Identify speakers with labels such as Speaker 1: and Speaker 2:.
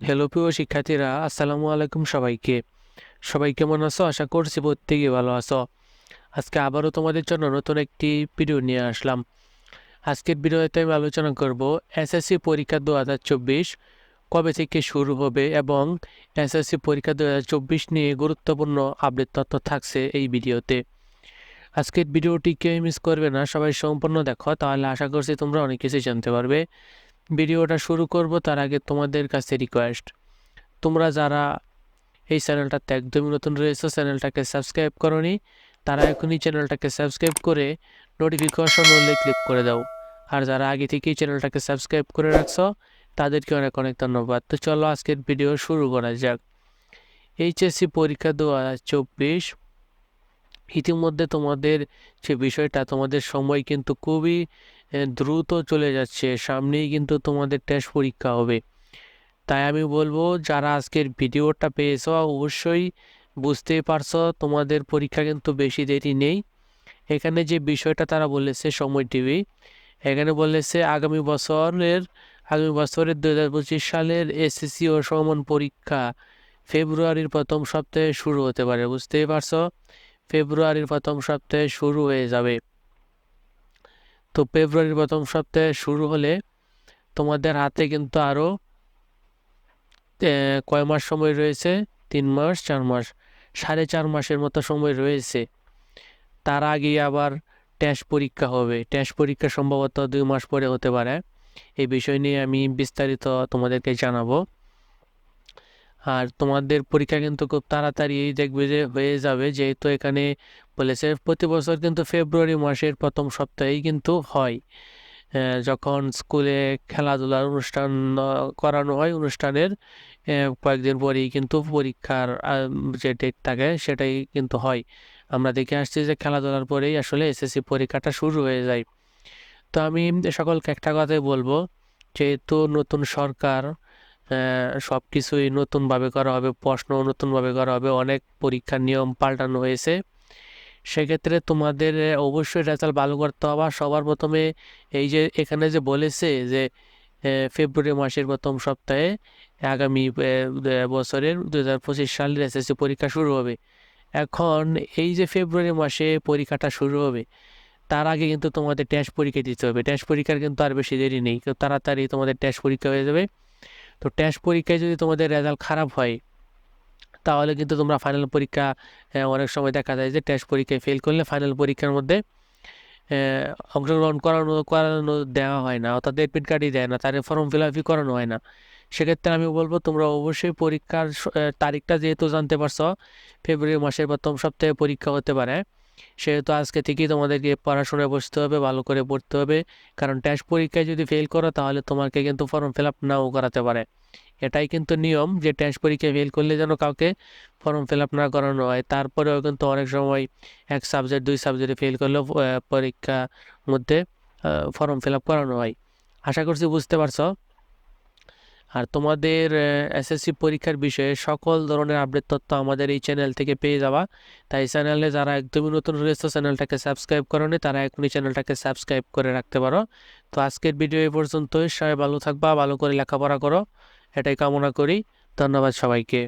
Speaker 1: Hello প্রিয় শিক্ষার্থীরা, আসসালামু আলাইকুম সবাইকে। সবাই কেমন আছো? আশা করছি প্রত্যেকেই ভালো আছো। আজকে আবারও তোমাদের জন্য নতুন একটি ভিডিও নিয়ে আসলাম। আজকের ভিডিওতে আমি আলোচনা করব এসএসসি পরীক্ষা দু হাজার চব্বিশ কবে থেকে শুরু হবে এবং এসএসসি পরীক্ষা দু হাজার চব্বিশ নিয়ে গুরুত্বপূর্ণ আপডেট তথ্য থাকছে এই ভিডিওতে আজকের ভিডিওটি কেউ মিস করবে না, সবাই সম্পূর্ণ দেখো, তাহলে আশা করছি তোমরা অনেক কিছু জানতে পারবে। ভিডিওটা শুরু করব, তার আগে তোমাদের কাছে রিকোয়েস্ট তোমরা যারা এই চ্যানেলটাতে একদমই নতুন রয়েছে, চ্যানেলটাকে সাবস্ক্রাইব করনি, তারা এখনই চ্যানেলটাকে সাবস্ক্রাইব করে নোটিফিকেশন হলে ক্লিক করে দাও। আর যারা আগে থেকেই চ্যানেলটাকে সাবস্ক্রাইব করে রাখছো, তাদেরকে অনেক অনেক ধন্যবাদ। তো চলো আজকের ভিডিও শুরু করা যাক। এইচএসসি পরীক্ষা দু চব্বিশ। ইতিমধ্যে তোমাদের যে বিষয়টা, তোমাদের সময় কিন্তু খুবই দ্রুত চলে যাচ্ছে। সামনেই কিন্তু তোমাদের টেস্ট পরীক্ষা হবে। তাই আমি বলব, যারা আজকের ভিডিওটা পেয়েছ, অবশ্যই বুঝতেই পারছ তোমাদের পরীক্ষা কিন্তু বেশি দেরি নেই। এখানে যে বিষয়টা তারা বলেছে, সময় টিভি এখানে বলেছে আগামী বছরের আগামী বছরের দু হাজার পঁচিশ সালের এসএসসি ও সমান পরীক্ষা ফেব্রুয়ারির প্রথম সপ্তাহে শুরু হতে পারে। বুঝতেই পারছ? ফেব্রুয়ারির প্রথম সপ্তাহে শুরু হয়ে যাবে। তো ফেব্রুয়ারির প্রথম সপ্তাহে শুরু হলে তোমাদের হাতে কিন্তু আরও কয় মাস সময় রয়েছে? তিন মাস, চার মাস, সাড়ে চার মাসের মতো সময় রয়েছে। তার আগে আবার টেস্ট পরীক্ষা হবে। টেস্ট পরীক্ষা সম্ভবত দুই মাস পরে হতে পারে। এই বিষয় নিয়ে আমি বিস্তারিত তোমাদেরকে জানাব। আর তোমাদের পরীক্ষা কিন্তু খুব তাড়াতাড়ি দেখবে যে হয়ে যাবে। যেহেতু এখানে বলেছে প্রতি বছর কিন্তু ফেব্রুয়ারি মাসের প্রথম সপ্তাহেই কিন্তু হয়। যখন স্কুলে খেলাধুলার অনুষ্ঠান করানো হয় অনুষ্ঠানের কয়েকদিন পরেই কিন্তু পরীক্ষার যে ডেট থাকে সেটাই কিন্তু হয়। আমরা দেখে আসছি যে খেলাধুলার পরেই আসলে এসএসসি পরীক্ষাটা শুরু হয়ে যায়। তো আমি সকলকে একটা কথাই বলব, যেহেতু নতুন সরকার সব কিছুই নতুনভাবে করা হবে প্রশ্ন নতুনভাবে করা হবে, অনেক পরীক্ষার নিয়ম পাল্টানো হয়েছে। সেক্ষেত্রে তোমাদের অবশ্যই রেজাল্ট ভালো করতে হবে। সবার প্রথমে এই যে, এখানে যে বলেছে যে ফেব্রুয়ারি মাসের প্রথম সপ্তাহে আগামী বছরের দু হাজার পঁচিশ সালের এসএসসি পরীক্ষা শুরু হবে। এখন এই যে ফেব্রুয়ারি মাসে পরীক্ষাটা শুরু হবে, তার আগে কিন্তু তোমাদের টেস্ট পরীক্ষা দিতে হবে। টেস্ট পরীক্ষার কিন্তু আর বেশি দেরি নেই। তাড়াতাড়ি তোমাদের টেস্ট পরীক্ষা হয়ে যাবে। তো টেস্ট পরীক্ষায় যদি তোমাদের রেজাল্ট খারাপ হয় তাহলে কিন্তু তোমরা ফাইনাল পরীক্ষা অনেক সময় দেখা যায় যে টেস্ট পরীক্ষায় ফেল করলে ফাইনাল পরীক্ষার মধ্যে অংশগ্রহণ করানো করানো দেওয়া হয় না, অর্থাৎ এডমিট কার্ডই দেয় না, তাদের ফর্ম ফিল আপই করানো হয় না। সেক্ষেত্রে আমি বলব তোমরা অবশ্যই পরীক্ষার তারিখটা যেহেতু জানতে পারছ ফেব্রুয়ারি মাসের প্রথম সপ্তাহে পরীক্ষা হতে পারে। সেহেতু আজকে থেকেই তোমাদেরকে পড়াশোনায় বসতে হবে ভালো করে পড়তে হবে। কারণ টেস্ট পরীক্ষায় যদি ফেল করো তাহলে তোমাকে কিন্তু ফর্ম ফিল আপ নাও করাতে পারে। এটাই কিন্তু নিয়ম যে টেস্ট পরীক্ষায় ফেল করলে যেন কাউকে ফর্ম ফিল আপ না করানো হয়। তারপরেও কিন্তু অনেক সময় এক সাবজেক্ট দুই সাবজেক্টে ফেল করলেও আহ, পরীক্ষার মধ্যে ফর্ম ফিল আপ করানো হয়। আশা করছি বুঝতে পারছ। আর তোমাদের এসএসসি পরীক্ষার বিষয়ে সকল ধরনের আপডেট তথ্য আমাদের এই চ্যানেল থেকে পেয়ে যাওয়া তাই চ্যানেলে যারা একদমই নতুন রয়েছে চ্যানেলটাকে সাবস্ক্রাইব করনি, তারা এখনই চ্যানেলটাকে সাবস্ক্রাইব করে রাখতে পারো। তো আজকের ভিডিও এ পর্যন্তই। সবাই ভালো থাকবা, ভালো করে লেখাপড়া করো। এটাই কামনা করি। ধন্যবাদ সবাইকে।